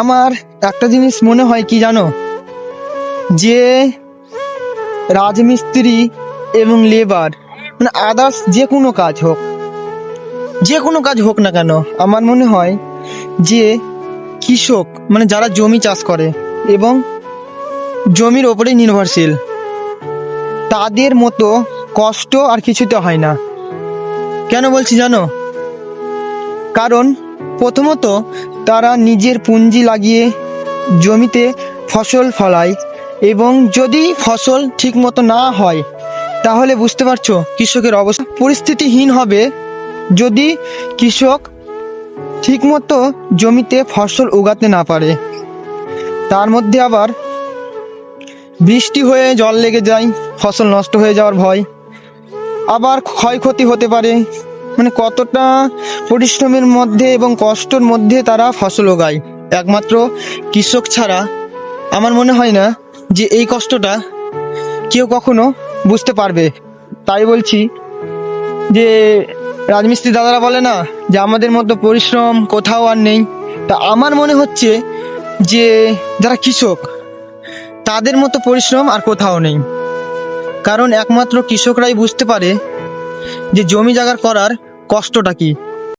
আমার একটা জিনিস মনে হয় কি জানো? যে রাজমিস্ত্রি এবং লেবার মানে আদার্স যে কোনো কাজ হোক, যে কোনো কাজ হোক না কেন, আমার মনে হয় যে কৃষক মানে যারা জমি চাষ করে এবং জমির ওপরেই নির্ভরশীল, তাদের মতো কষ্ট আর কিছুতে হয় না। কেন বলছি জানো? কারণ প্রথমত, তারা নিজের পুঁজি লাগিয়ে জমিতে ফসল ফলায় এবং যদি ফসল ঠিকমতো না হয়, তাহলে বুঝতে পারছ কৃষকের অবস্থা। পরিস্থিতিহীন হবে যদি কৃষক ঠিকমতো জমিতে ফসল উগাতে না পারে। তার মধ্যে আবার বৃষ্টি হয়ে জল লেগে যায়, ফসল নষ্ট হয়ে যাওয়ার ভয়। আবার ক্ষয়ক্ষতি হতে পারে। মানে কতটা পরিশ্রমের মধ্যে এবং কষ্টর মধ্যে তারা ফসল ওগায় একমাত্র কৃষক ছাড়া আমার মনে হয় না যে এই কষ্টটা কেউ কখনো বুঝতে পারবে। তাই বলছি যে রাজমিস্ত্রি দাদারা বলে না যে আমাদের মতো পরিশ্রম কোথাও আর নেই। তা আমার মনে হচ্ছে যে যারা কৃষক, তাদের মতো পরিশ্রম আর কোথাও নেই। কারণ একমাত্র কৃষকরাই বুঝতে পারে যে জমি জাগার করার কষ্টটা কি?